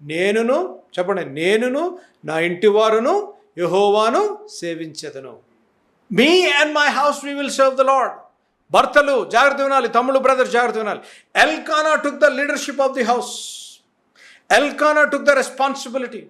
నేనును చెప్పండి నేనును నా ఇంటి వారును యహోవాను సేవించదను. Me and my house we will serve the Lord భర్తలు జాగ్రత్త వినాలి తమ్ముడు బ్రదర్ జాగ్రత్త వినాలి Elkanah took the leadership of the house Elkanah took the responsibility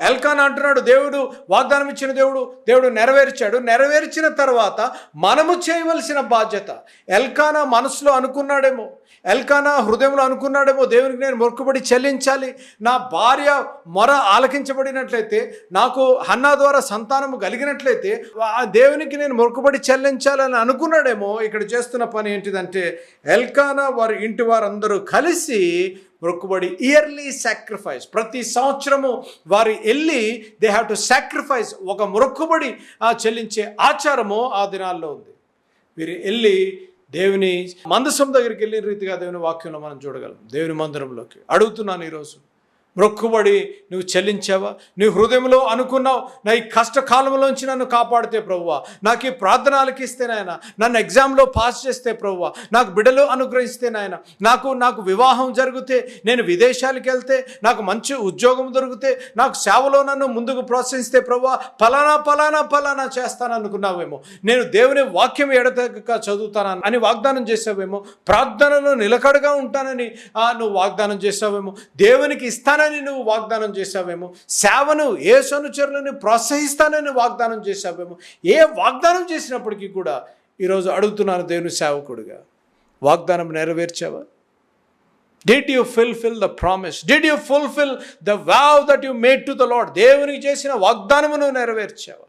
Elkanah అంటున్నాడు దేవుడు వాగ్దానం ఇచ్చిన దేవుడు దేవుడు నెరవేర్చాడు. నెరవేర్చిన తర్వాత మనము చేయవలసిన బాధ్యత ఎల్కానా మనసులో అనుకున్నాడేమో ఎల్కానా హృదయంలో అనుకున్నాడేమో దేవునికి నేను మొక్కుబడి చెల్లించాలి. నా భార్య మొర ఆలకించబడినట్లయితే నాకు హన్నా ద్వారా సంతానము కలిగినట్లయితే ఆ దేవునికి నేను మొక్కుబడి చెల్లించాలని అనుకున్నాడేమో. ఇక్కడ చేస్తున్న పని ఏంటిదంటే ఎల్కానా వారి ఇంటి వారందరూ కలిసి మొక్కుబడి ఇయర్లీ సాక్రిఫైస్. ప్రతి సంవత్సరము వారు వెళ్ళి దే హ్యావ్ టు సాక్రిఫైస్. ఒక మొక్కుబడి చెల్లించే ఆచారము ఆ దినాల్లో ఉంది. వీరు వెళ్ళి దేవుని మందసం దగ్గరికి వెళ్ళిన రీతిగా దేవుని వాక్యంలో మనం చూడగలం. దేవుని మందిరంలోకి అడుగుతున్నాను ఈరోజు. మొక్కుబడి నువ్వు చెల్లించావా? నీ హృదయంలో అనుకున్నావు నా ఈ కష్టకాలంలోంచి నన్ను కాపాడితే ప్రభువా. నాకు ఈ ప్రార్థన ఆలకిస్తే నాయన నన్ను ఎగ్జామ్లో పాస్ చేస్తే ప్రభువా. నాకు బిడలు అనుగ్రహిస్తే నాయన నాకు నాకు వివాహం జరిగితే నేను విదేశాలకు వెళ్తే నాకు మంచి ఉద్యోగం దొరికితే నాకు సేవలో నన్ను ముందుకు ప్రోత్సహిస్తే ప్రభువా. ఫలానా ఫలానా ఫలానా చేస్తాను అనుకున్నావేమో. నేను దేవుని వాక్యం ఎడతెగక చదువుతాను అని వాగ్దానం చేసావేమో. ప్రార్థనలో నిలకడగా ఉంటానని నువ్వు వాగ్దానం చేసావేమో. దేవునికి ఇస్తాను ఇస్తానని నువ్వు వాగ్దానం చేసావేమో సేవను ఏ సనుచరులను ప్రోత్సహిస్తానని వాగ్దానం చేసావేమో ఏ వాగ్దానం చేసినప్పటికీ కూడా ఈరోజు అడుగుతున్నాను దేవుని సేవకుడుగా. వాగ్దానం నెరవేర్చావా? Did you fulfil the promise did you fulfil the wow that you made to the Lord దేవునికి చేసిన వాగ్దానమును నెరవేర్చావా?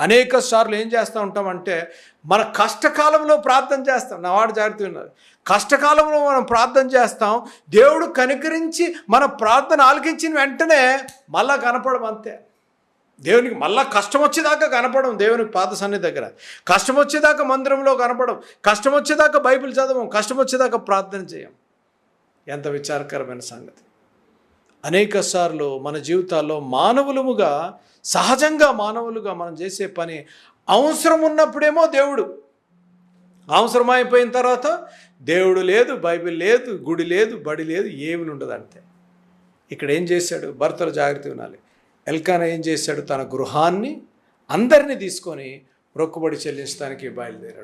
అనేక సార్లు ఏం చేస్తూ ఉంటామంటే మన కష్టకాలంలో ప్రార్థన చేస్తాం. నా వాడు జాగ్రత్త ఉన్నారు కష్టకాలంలో మనం ప్రార్థన చేస్తాం దేవుడు కనికరించి మన ప్రార్థన ఆలకించిన వెంటనే మళ్ళా కనపడం అంతే. దేవునికి మళ్ళా కష్టం వచ్చేదాకా కనపడం దేవునికి పాత సన్నిధి దగ్గర. కష్టం వచ్చేదాకా మందిరంలో కనపడం కష్టం వచ్చేదాకా బైబిల్ చదవం కష్టం వచ్చేదాకా ప్రార్థన చేయం. ఎంత విచారకరమైన సంగతి. అనేక సార్లు మన జీవితాల్లో మానవులముగా సహజంగా మానవులుగా మనం చేసే పని అవసరం ఉన్నప్పుడేమో దేవుడు. అవసరం అయిపోయిన తర్వాత దేవుడు లేదు బైబిల్ లేదు గుడి లేదు బడి లేదు ఏమి ఉండదు అంతే. ఇక్కడ ఏం చేశాడు? భర్తలు జాగ్రత్త వినాలి ఎల్కాన ఏం చేశాడు? తన గృహాన్ని అందరినీ తీసుకొని రొక్కుబడి చెల్లించడానికి బయలుదేరాడు.